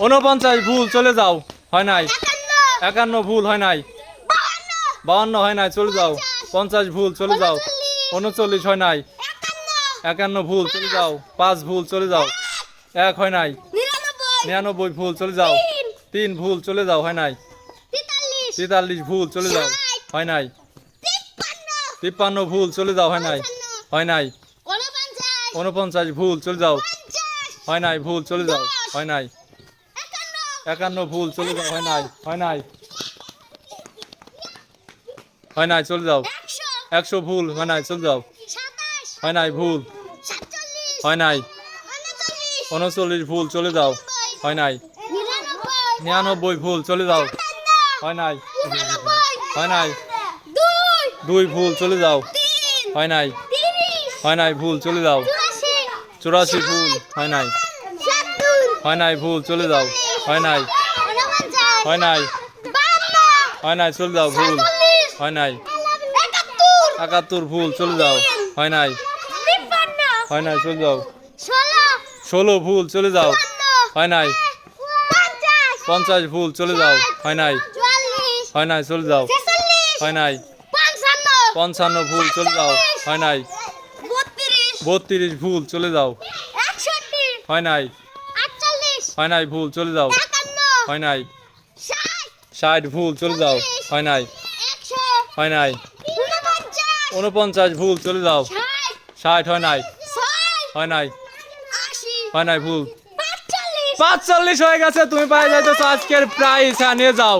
উনপঞ্চাশ ভুল চলে যাও হয় নাই একান্ন ভুল হয় নাই বাউন্ন হয় নাই চলে যাও পঞ্চাশ ভুল চলে যাও উনচল্লিশ হয় নাই একান্ন ভুল চলে যাও পাঁচ ভুল চলে যাও এক হয় নাই নিরানব্বই ভুল চলে যাও তিন ভুল চলে যাও হয় নাই তেতাল্লিশ ভুল চলে যাও হয় নাই তিপ্পান্ন ভুল চলে যাও হয় নাই হয় নাই উনপঞ্চাশ ভুল চলে যাও হয় নাই ভুল চলে যাও হয় নাই একান্ন ভুল চলে যাও হয় নাই। হয় নাই। হয় নাই চলে যাও। একশো। ভুল হয় নাই চলে যাও। হয় নাই ভুল। হয় নাই। উনচল্লিশ। ভুল চলে যাও। হয় নাই। নিরানব্বই। ভুল চলে যাও। হয় নাই। হয় নাই। দুই। ভুল চলে যাও। হয় নাই। হয় নাই ভুল চলে যাও। চুরাশি। ভুল হয় নাই। হয় নাই ভুল চলে যাও। হয় নাই। হয় নাই। হয় নাই চলে যাও ভুল। হয় নাই। একাত্তর ভুল চলে যাও। হয় নাই। হয় নাই চলে যাও। ষোলো ভুল চলে যাও। হয় নাই। পঞ্চাশ ভুল চলে যাও। হয় নাই। হয় নাই চলে যাও। হয় নাই। পঞ্চান্ন ভুল চলে যাও। হয় নাই। বত্রিশ। ভুল চলে যাও। হয় নাই। হয় নাই ভুল চলে যাও। হয় নাই। ষাট। ভুল চলে যাও। হয় নাই। হয় নাই। উনপঞ্চাশ। ভুল চলে যাও। ষাট। হয় নাই। হয় নাই। হয় নাই ভুল। পাঁচচল্লিশ। হয়ে গেছে তুমি পাই যাইতেছো আজকের প্রাইস হ্যাঁ নিয়ে যাও।